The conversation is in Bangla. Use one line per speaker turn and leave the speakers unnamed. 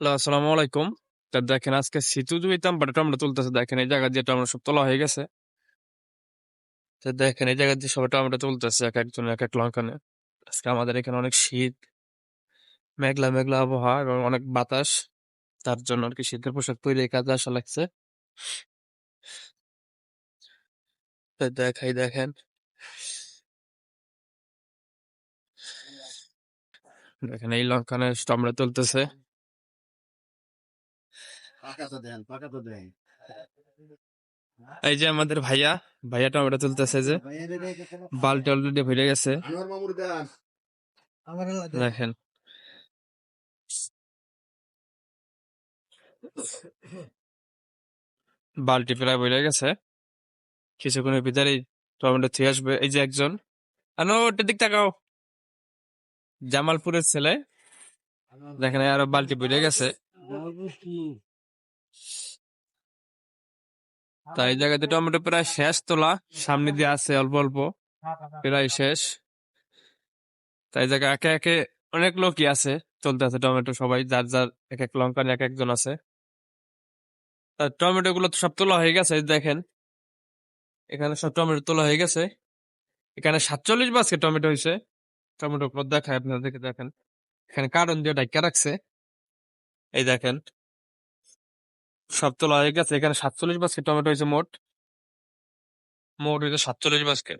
হ্যালো, আসসালামু আলাইকুম। তা দেখেন, আজকে সিতু দুইতাম বাট টমেটো তুলতেছে, দেখেন, এই জায়গা দিয়ে টমেটো সব তোলা হয়ে গেছে। দেখেন, এই জায়গা দিয়ে সবাই টমেটো তুলতেছে, এক একজন, এক এক লঙ্কানে। আজকে আমাদের এখানে অনেক শীত, মেঘলা মেঘলা আবহাওয়া এবং অনেক বাতাস। তার জন্য আর কি শীতের পোশাক তৈরি কাজে আসা লাগছে। দেখাই, দেখেন। দেখেন, এই লঙ্কানে টমেটো তুলতেছে। এই যে আমাদের ভাইয়া ভাইয়া টমেটো তুলতেছে যে বালতি অলরেডি ভরে গেছে। দেখেন। বালতি প্রায় বইলে গেছে। কিছুক্ষণের ভিতরেই টমেটো থুয়ে আসবে। এই যে একজন। আনো ওটার দিক তাকাও। জামালপুরের ছেলে। দেখেন আরও বালতি বইলে গেছে। তাই জায়গাতে টমেটো প্রায় শেষ তোলা। সামনে দিয়ে আছে অল্প অল্প, প্রায় শেষ। তাই এই জায়গায় একে একে অনেক লোকই আছে, চলতে আছে টমেটো সবাই, যার যার এক এক লঙ্কা এক একজন আছে। তা টমেটো গুলো সব তোলা হয়ে গেছে দেখেন। এখানে সব টমেটো তোলা হয়ে গেছে। এখানে সাতচল্লিশ বাস্কেট টমেটো হয়েছে টমেটো গুলো দেখায়, আপনাদেরকে দেখেন। এখানে কারণ দিয়ে ডাইকা রাখছে। এই দেখেন। সব তোলা হয়ে গেছে এখানে সাতচল্লিশ বাস্কেট টমেটো হয়েছে মোট। মোট হয়েছে সাতচল্লিশ বাস্কেট